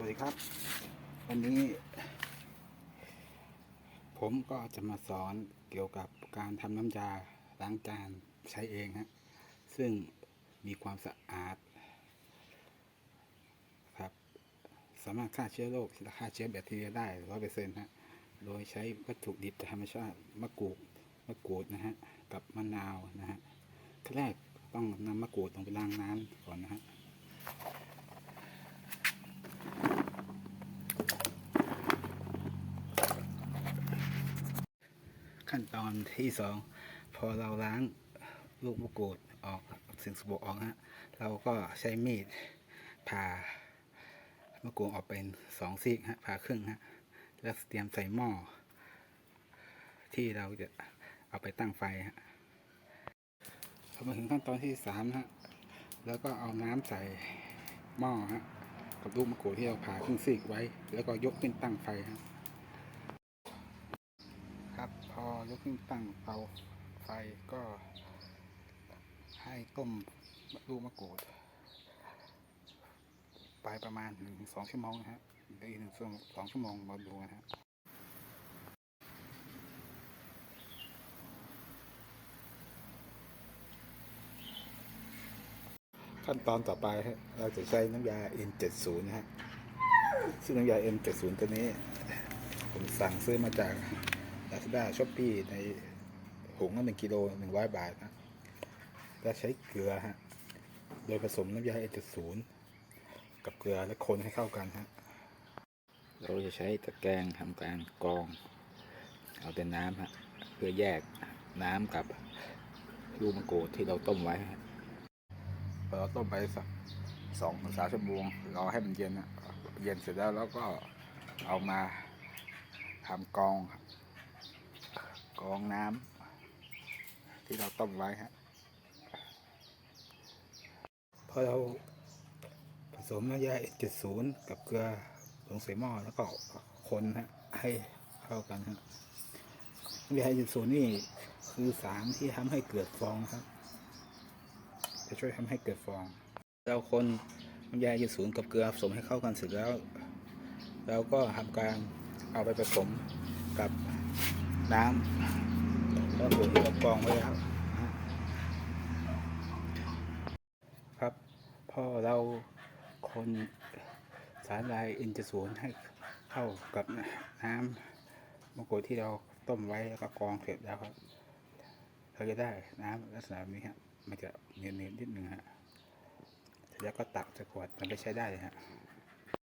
วัสดีครับ วันนี้ ผมก็จะมาสอนเกี่ยวกับการทำน้ำยาล้างจานใช้เองฮะซึ่งมีความสะอาดครับ สามารถฆ่าเชื้อโรคฆ่าเชื้อแบคทีเรียได้ร้อยเปอร์เซ็นต์ฮะโดยใช้วัตถุดิบธรรมชาติมะกรูดมะกรูดนะฮะกับมะนาวนะฮะขั้นแรกต้องนำมะกรูดลงไปล้างน้ำก่อนนะฮะ ขั้นตอนที่สองพอเราล้างลูกมะกรูดออกสิ่งสกปรกออกฮะเราก็ใช้มีดผ่ามะกรูดออกเป็นสองซีกฮะผ่าครึ่งฮะแล้วเตรียมใส่หม้อที่เราจะเอาไปตั้งไฟฮะพอมาถึงขั้นตอนที่สามฮะแล้วก็เอาน้ำใส่หม้อฮะกับลูกมะกรูดที่เราผ่าครึ่งซีกไว้ แล้วก็ยกขึ้นตั้งไฟฮะ พอยกขึ้นตั้งเตาไฟก็ให้ต้มลูกมะกรูด ไปประมาณหนึ่งสองชั่วโมงนะฮะเดี๋ยวอีกหนึ่งสองชั่วโมงมาดูนะฮะขั้นตอนต่อไปฮะเราจะใช้น้ำยา N70 นะฮะซึ่งน้ำยา N70 ตัวนี้ ผมสั่งซื้อมาจากาซาด้าช้อปปี้ในถุงละหนึ่งกิโลหนึ่งร้อยบาทนะแล้วใช้เกลือฮะ โดยผสมน้ำยาเอจศูนย์กับเกลือและคนให้เข้ากันฮะ เราจะใช้ตะแกรงทำการกรอง เอาแต่น้ำฮะ เพื่อแยกน้ำกับลูกมะกรูดที่เราต้มไว้ฮะพอเราต้มไปสักสองถึงสามชั่วโมงรอให้มันเย็นนะเย็นเสร็จแล้วเราก็เอามาทำกรองครับ กองน้ำที่เราต้มไว้ฮะพอเราผสมน้ำยาเจ็ดศูนย์กับเกลือลงใส่หม้อแล้วก็คนฮะให้เข้ากันฮะน้ำยาเจ็ดศูนย์นี่คือสารที่ทำให้เกิดฟองครับ จะช่วยทำให้เกิดฟอง เราคนน้ำยาเจ็ดศูนย์กับเกลือผสมให้เข้ากันเสร็จแล้ว เราก็ทำการเอาไปผสมกับ น้ำแล้วปุ๋ยที่เรากองไว้แล้วครับพอเราคนสารลายอินจะสูนให้เข้ากับน้ำมะกรูดที่เราต้มไว้แล้วก็กองเสร็จแล้วครับเราจะได้น้ำลักษณะนี้ฮะมันจะเนียนๆนิดนึงฮะเสร็จแล้วก็ตักใส่ขวดมันไปใช้ได้เลยฮะ